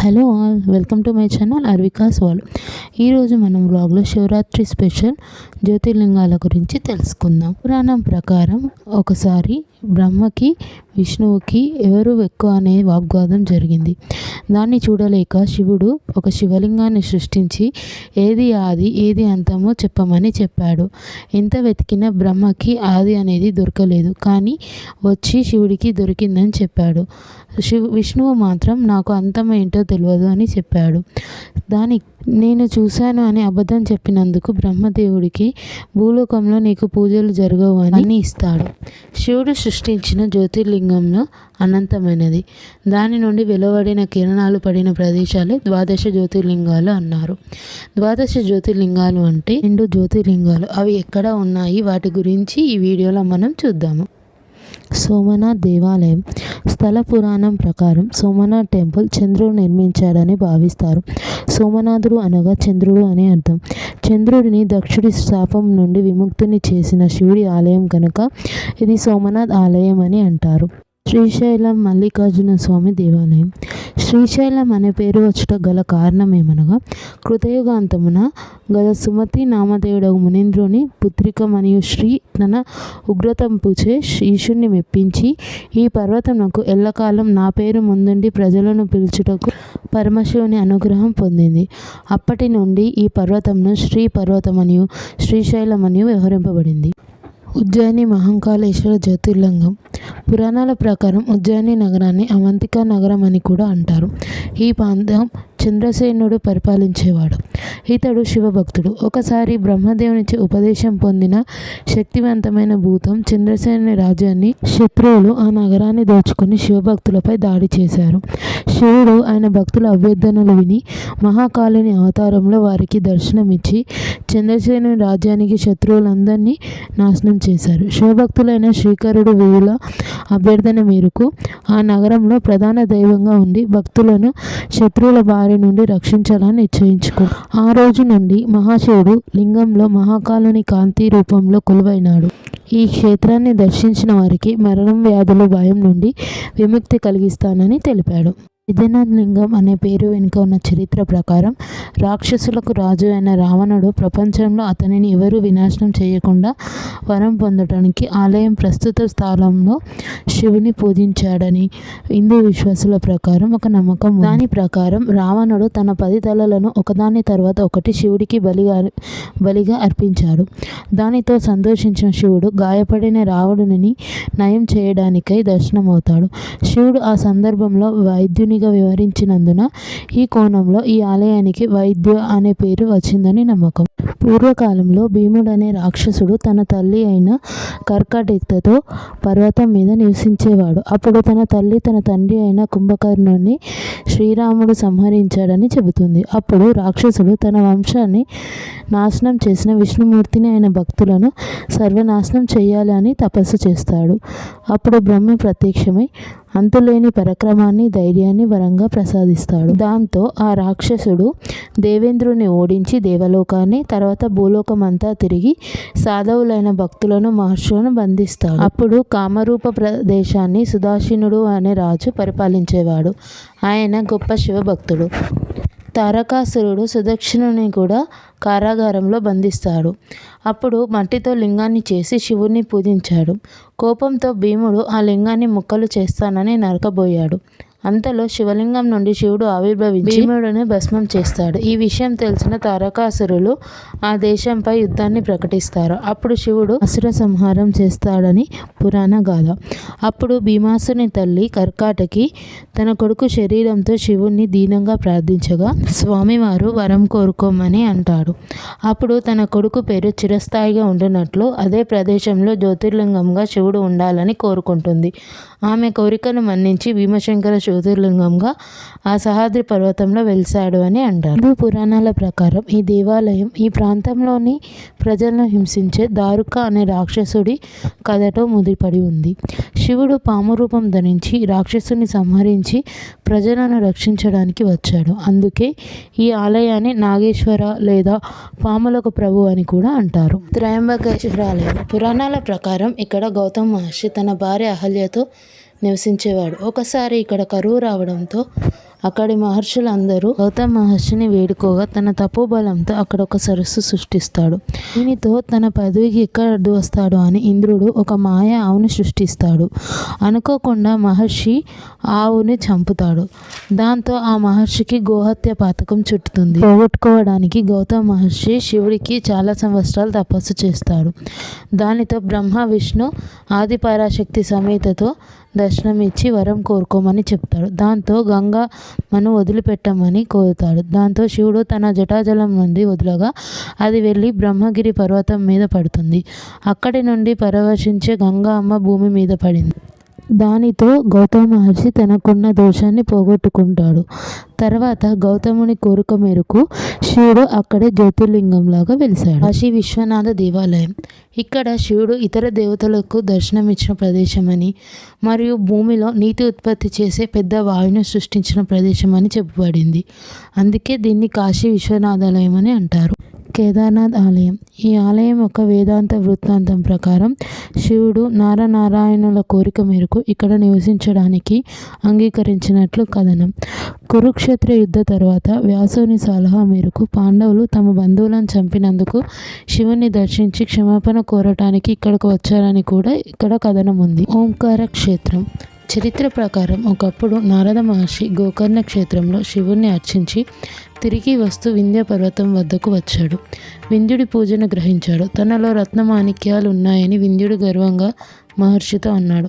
Hello all welcome to my channel Arvikas wall ఈరోజు మనం బ్లాగ్లో శివరాత్రి స్పెషల్ జ్యోతిర్లింగాల గురించి తెలుసుకుందాం. పురాణం ప్రకారం ఒకసారి బ్రహ్మకి విష్ణువుకి ఎవరు ఎక్కువ అనే వాగ్వాదం జరిగింది. దాన్ని చూడలేక శివుడు ఒక శివలింగాన్ని సృష్టించి ఏది ఆది ఏది అంతమో చెప్పమని చెప్పాడు. ఎంత వెతికినా బ్రహ్మకి ఆది అనేది దొరకలేదు కానీ వచ్చి శివుడికి దొరికిందని చెప్పాడు. శివ విష్ణువు మాత్రం నాకు అంతమేంటో తెలియదు అని చెప్పాడు. దాని నేను చూశాను అని అబద్ధం చెప్పినందుకు బ్రహ్మదేవుడికి భూలోకంలో నీకు పూజలు జరగవు అని ఇస్తాడు. శివుడు సృష్టించిన జ్యోతిర్లింగంలో అనంతమైనది. దాని నుండి వెలువడిన కిరణాలు పడిన ప్రదేశాలే ద్వాదశ జ్యోతిర్లింగాలు అన్నారు. ద్వాదశ జ్యోతిర్లింగాలు అంటే రెండు జ్యోతిర్లింగాలు. అవి ఎక్కడ ఉన్నాయి? వాటి గురించి ఈ వీడియోలో మనం చూద్దాము. సోమనాథ్ దేవాలయం స్థల పురాణం ప్రకారం సోమనాథ్ టెంపుల్ చంద్రుడు నిర్మించాడని భావిస్తారు. సోమనాథుడు అనగా చంద్రుడు అని అర్థం. చంద్రుడిని దక్షుడి శాపం నుండి విముక్తిని చేసిన శివుడి ఆలయం కనుక ఇది సోమనాథ్ ఆలయం అని అంటారు. శ్రీశైలం మల్లికార్జున స్వామి దేవాలయం. శ్రీశైలం అనే పేరు వచ్చుట గల కారణం ఏమనగా కృతయుగాంతమున గల సుమతి నామదేవుడగు మునీంద్రుని పుత్రిక మరియు శ్రీ తన ఉగ్రతంపుచే శిష్యుణ్ణి మెప్పించి ఈ పర్వతమునకు ఎల్లకాలం నా పేరు ముందుండి ప్రజలను పిలుచుటకు పరమశివుని అనుగ్రహం పొందింది. అప్పటి నుండి ఈ పర్వతంను శ్రీ పర్వతమనియు శ్రీశైలమనియు వ్యవహరింపబడింది. ఉజ్జయిని మహంకాళేశ్వర జ్యోతిర్లింగం పురాణాల ప్రకారం ఉజ్జయిని నగరాన్ని అవంతిక నగరం అని కూడా అంటారు. ఈ ప్రాంతం చంద్రసేనుడు పరిపాలించేవాడు. ఇతడు శివభక్తుడు. ఒకసారి బ్రహ్మదేవునిచే ఉపదేశం పొందిన శక్తివంతమైన భూతం చంద్రసేనుని రాజ్యాన్ని శత్రువులు ఆ నగరాన్ని దోచుకుని శివభక్తులపై దాడి చేశారు. శివుడు ఆయన భక్తుల అభ్యర్థనలు విని మహాకాళిని అవతారంలో వారికి దర్శనమిచ్చి చంద్రసేను రాజ్యానికి శత్రువులందరినీ నాశనం చేశారు. శివభక్తులైన శ్రీకరుడు వీరుల అభ్యర్థన మేరకు ఆ నగరంలో ప్రధాన దైవంగా ఉండి భక్తులను శత్రువుల బారి నుండి రక్షించాలని నిశ్చయించుకో. ఆ రోజు నుండి మహాశివుడు లింగంలో మహాకాలుని కాంతి రూపంలో కొలువైనాడు. ఈ క్షేత్రాన్ని దర్శించిన వారికి మరణం వ్యాధుల భయం నుండి విముక్తి కలిగిస్తానని తెలిపాడు. విద్యనాథ్ లింగం అనే పేరు వెనుక ఉన్న చరిత్ర ప్రకారం రాక్షసులకు రాజు అయిన రావణుడు ప్రపంచంలో అతనిని ఎవరూ వినాశనం చేయకుండా వరం పొందడానికి ఆలయం ప్రస్తుత స్థలంలో శివుని పూజించాడని హిందూ విశ్వాసుల ప్రకారం ఒక నమ్మకం దాని ప్రకారం రావణుడు తన పది తలలను ఒకదాని తర్వాత ఒకటి శివుడికి బలిగా బలిగా అర్పించాడు. దానితో సంతోషించిన శివుడు గాయపడిన రావణుని నయం చేయడానికై దర్శనమవుతాడు. శివుడు ఆ సందర్భంలో వైద్యుని భూమిగా వివరించినందున ఈ కోణంలో ఈ ఆలయానికి వైద్య అనే పేరు వచ్చిందని నమ్మకం. పూర్వకాలంలో భీముడు అనే రాక్షసుడు తన తల్లి అయిన కర్కటిక్తతో పర్వతం మీద నివసించేవాడు. అప్పుడు తన తల్లి తన తండ్రి అయిన కుంభకర్ణుని శ్రీరాముడు సంహరించాడని చెబుతుంది. అప్పుడు రాక్షసుడు తన వంశాన్ని నాశనం చేసిన విష్ణుమూర్తిని అయిన భక్తులను సర్వనాశనం చేయాలి అని తపస్సు చేస్తాడు. అప్పుడు బ్రహ్మ ప్రత్యక్షమై అంతులేని పరక్రమాన్ని ధైర్యాన్ని వరంగా ప్రసాదిస్తాడు. దాంతో ఆ రాక్షసుడు దేవేంద్రుని ఓడించి దేవలోకాన్ని తర్వాత భూలోకం అంతా తిరిగి సాధవులైన భక్తులను మహర్షులను బంధిస్తాడు. అప్పుడు కామరూప ప్రదేశాన్ని సుదాశినుడు అనే రాజు పరిపాలించేవాడు. ఆయన గొప్ప శివభక్తుడు. తారకాసురుడు సుదక్షిణుని కూడా కారాగారంలో బంధిస్తాడు. అప్పుడు మట్టితో లింగాన్ని చేసి శివుణ్ణి పూజించాడు. కోపంతో భీముడు ఆ లింగాన్ని ముక్కలు చేస్తానని నరకబోయాడు. అంతలో శివలింగం నుండి శివుడు ఆవిర్భవించి భీముడిని భస్మం చేస్తాడు. ఈ విషయం తెలిసిన తారకాసురులు ఆ దేశంపై యుద్ధాన్ని ప్రకటిస్తారు. అప్పుడు శివుడు అసుర సంహారం చేస్తాడని పురాణ గాథ. అప్పుడు భీమాసుని తల్లి కర్కాటకి తన కొడుకు శరీరంతో శివుణ్ణి దీనంగా ప్రార్థించగా స్వామివారు వరం కోరుకోమని అంటాడు. అప్పుడు తన కొడుకు పేరు చిరస్థాయిగా ఉండినట్లు అదే ప్రదేశంలో జ్యోతిర్లింగంగా శివుడు ఉండాలని కోరుకుంటుంది. ఆమె కోరికను మన్నించి భీమశంకర జ్యోతిర్లింగంగా ఆ సహాద్రి పర్వతంలో వెలిశాడు అని అంటారు. హిందూ పురాణాల ప్రకారం ఈ దేవాలయం ఈ ప్రాంతంలోని ప్రజలను హింసించే దారుక అనే రాక్షసుడి కథతో ముదిపడి ఉంది. శివుడు పాము రూపం ధరించి రాక్షసుని సంహరించి ప్రజలను రక్షించడానికి వచ్చాడు. అందుకే ఈ ఆలయాన్ని నాగేశ్వర లేదా పాములకు ప్రభు అని కూడా అంటారు. త్రయంబకేశ్వర ఆలయం. పురాణాల ప్రకారం ఇక్కడ గౌతమ్ మహర్షి తన భార్య అహల్యతో నివసించేవాడు. ఒకసారి ఇక్కడ కరువు రావడంతో అక్కడి మహర్షులందరూ గౌతమ మహర్షిని వేడుకోగా తన తపోబలంతో అక్కడ ఒక సరస్సు సృష్టిస్తాడు. దీనితో తన పదవికి ఎక్కడ అడ్డు వస్తాడు అని ఇంద్రుడు ఒక మాయ ఆవును సృష్టిస్తాడు. అనుకోకుండా మహర్షి ఆవుని చంపుతాడు. దాంతో ఆ మహర్షికి గోహత్య పాతకం చుట్టుతుంది. పోగొట్టుకోవడానికి గౌతమ మహర్షి శివుడికి చాలా సంవత్సరాలు తపస్సు చేస్తాడు. దానితో బ్రహ్మ విష్ణు ఆది పరాశక్తి సమేతతో దర్శనం ఇచ్చి వరం కోరుకోమని చెప్తాడు. దాంతో గంగా మను వదిలిపెట్టమని కోరుతాడు. దాంతో శివుడు తన జటాజలం నుండి వదలగా అది వెళ్ళి బ్రహ్మగిరి పర్వతం మీద పడుతుంది. అక్కడి నుండి పరవశించే గంగా అమ్మ భూమి మీద పడింది. దానితో గౌతమ మహర్షి తనకున్న దోషాన్ని పోగొట్టుకుంటాడు. తర్వాత గౌతముని కోరిక మేరకు శివుడు అక్కడే జ్యోతిర్లింగంలాగా వెలిశాడు. కాశీ విశ్వనాథ దేవాలయం. ఇక్కడ శివుడు ఇతర దేవతలకు దర్శనమిచ్చిన ప్రదేశమని మరియు భూమిలో నీటి ఉత్పత్తి చేసే పెద్ద వాయువును సృష్టించిన ప్రదేశమని చెప్పబడింది. అందుకే దీన్ని కాశీ విశ్వనాథాలయం అని అంటారు. కేదార్నాథ్ ఆలయం. ఈ ఆలయం యొక్క వేదాంత వృత్తాంతం ప్రకారం శివుడు నారనారాయణుల కోరిక మేరకు ఇక్కడ నివసించడానికి అంగీకరించినట్లు కథనం. కురుక్షేత్ర యుద్ధ తర్వాత వ్యాసుని సలహా మేరకు పాండవులు తమ బంధువులను చంపినందుకు శివుని దర్శించి క్షమాపణ కోరటానికి ఇక్కడికి వచ్చారని కూడా ఇక్కడ కథనం ఉంది. ఓంకార క్షేత్రం. చరిత్ర ప్రకారం ఒకప్పుడు నారద మహర్షి గోకర్ణ క్షేత్రంలో శివుణ్ణి అర్చించి తిరిగి వస్తూ వింధ్య పర్వతం వద్దకు వచ్చాడు. వింధ్యుడి పూజను గ్రహించాడు. తనలో రత్నమాణిక్యాలు ఉన్నాయని వింధ్యుడు గర్వంగా మహర్షితో అన్నాడు.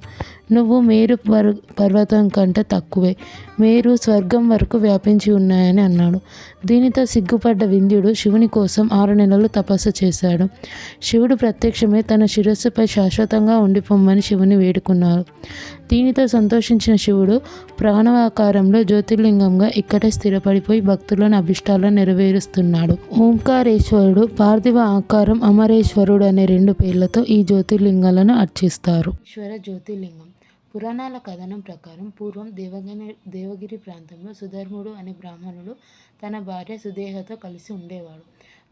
నువ్వు మేరు పర్ పర్వతం కంటే తక్కువే. మేరు స్వర్గం వరకు వ్యాపించి ఉన్నాయని అన్నాడు. దీనితో సిగ్గుపడ్డ వింధ్యుడు శివుని కోసం ఆరు నెలలు తపస్సు చేశాడు. శివుడు ప్రత్యక్షమే తన శిరస్సుపై శాశ్వతంగా ఉండిపోమ్మని శివుని వేడుకున్నారు. దీనితో సంతోషించిన శివుడు ప్రాణవాకారంలో జ్యోతిర్లింగంగా ఇక్కడే స్థిరపడిపోయి భక్తులను అభిష్టాలను నెరవేరుస్తున్నాడు. ఓంకారేశ్వరుడు పార్థివ ఆకారం అమరేశ్వరుడు అనే రెండు పేర్లతో ఈ జ్యోతిర్లింగాలను అర్చిస్తారు. ఈశ్వర జ్యోతిర్లింగం. పురాణాల కథనం ప్రకారం పూర్వం దేవగిరి దేవగిరి ప్రాంతంలో సుధర్ముడు అనే బ్రాహ్మణుడు తన భార్య సుదేహతో కలిసి ఉండేవాడు.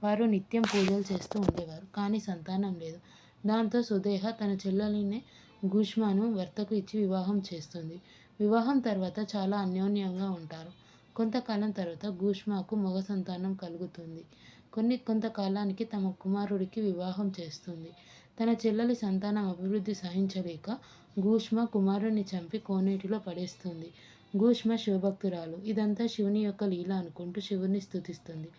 వారు నిత్యం పూజలు చేస్తూ ఉండేవారు కానీ సంతానం లేదు. దాంతో సుదేహ తన చెల్లెలినే గూష్మాను భర్తకు ఇచ్చి వివాహం చేస్తుంది. వివాహం తర్వాత చాలా అన్యోన్యంగా ఉంటారు. కొంతకాలం తర్వాత గూష్మాకు మగ సంతానం కలుగుతుంది. కొన్ని కొంతకాలానికి తమ కుమారుడికి వివాహం చేస్తుంది. తన చెల్లెలి సంతానం అభివృద్ధి సాధించలేక గూష్మ కుమారుణ్ణి చంపి కోనేటిలో పడేస్తుంది. గూష్మ శివభక్తురాలు. ఇదంతా శివుని యొక్క లీల అనుకుంటూ శివుని స్థుతిస్తుంది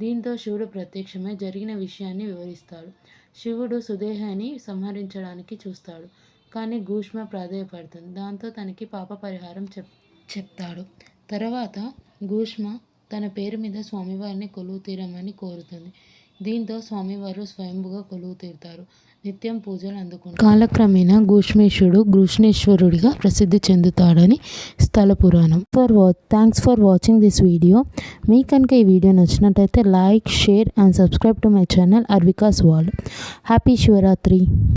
దీంతో శివుడు ప్రత్యక్షమై జరిగిన విషయాన్ని వివరిస్తాడు. శివుడు సుదేహాన్ని సంహరించడానికి చూస్తాడు. కానీ గూష్మ ప్రాధేయపడుతుంది. దాంతో తనకి పాప పరిహారం చెప్ చెప్తాడు. తర్వాత గూష్మ తన పేరు మీద స్వామివారిని కొలువు తీరమని కోరుతుంది. దీంతో స్వామివారు స్వయంభుగా కొలువు తీరుతారు నిత్యం పూజలు అందుకుంటారు. కాలక్రమేణా గూష్మేశ్వరుడు గృష్ణేశ్వరుడిగా ప్రసిద్ధి చెందుతాడని స్థల పురాణం. ఫర్ వా thanks for watching this video మీ కనుక ఈ వీడియో నచ్చినట్టయితే like share and subscribe to my channel Arvikas wall. Happy Shivaratri.